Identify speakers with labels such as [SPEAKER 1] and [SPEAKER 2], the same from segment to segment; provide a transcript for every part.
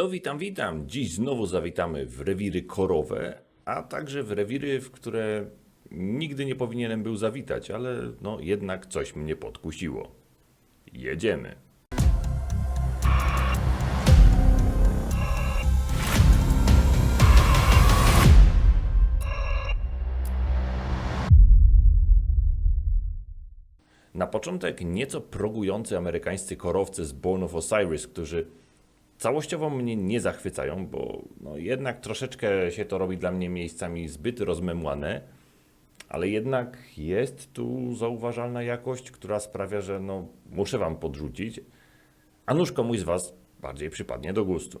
[SPEAKER 1] No witam, witam. Dziś znowu zawitamy w rewiry korowe, a także w rewiry, w które nigdy nie powinienem był zawitać, ale no jednak coś mnie podkusiło. Jedziemy. Na początek nieco progujący amerykańscy korowcy z Bone of Osiris, którzy całościowo mnie nie zachwycają, bo no jednak troszeczkę się to robi dla mnie miejscami zbyt rozmemłane, ale jednak jest tu zauważalna jakość, która sprawia, że no muszę wam podrzucić, a nuż komuś z was bardziej przypadnie do gustu.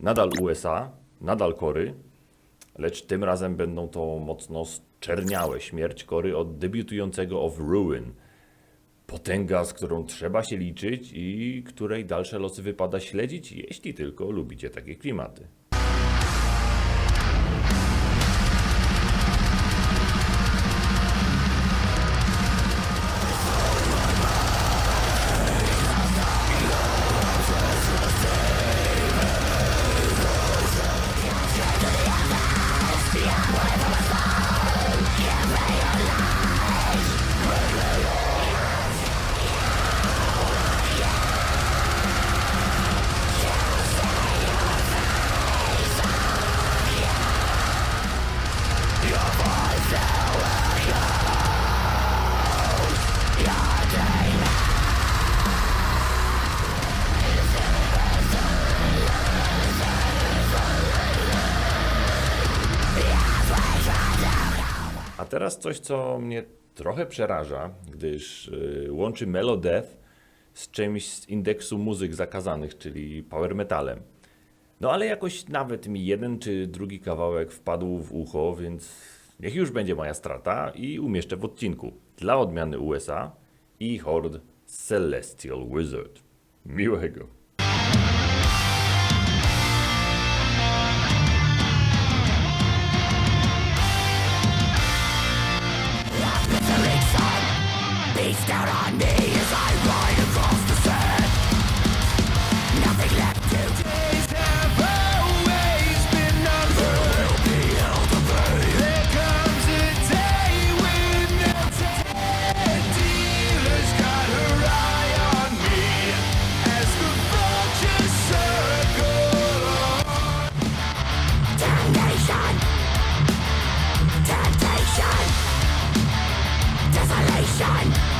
[SPEAKER 1] Nadal USA, nadal Kory, lecz tym razem będą to mocno zczerniałe śmierć Kory od debiutującego of Ruin. Potęga, z którą trzeba się liczyć i której dalsze losy wypada śledzić, jeśli tylko lubicie takie klimaty. Teraz coś, co mnie trochę przeraża, gdyż y, łączy Melodeath z czymś z indeksu muzyk zakazanych, czyli power metalem. No ale jakoś nawet mi jeden czy drugi kawałek wpadł w ucho, więc niech już będzie moja strata i umieszczę w odcinku. Dla odmiany USA i Horde Celestial Wizard. Miłego.
[SPEAKER 2] Out on me as I ride across the. Nothing left to Days have always been numbered. Will be held to pay. There comes a day when the dealer's got her eye on me as the vultures circle on. Temptation, desolation.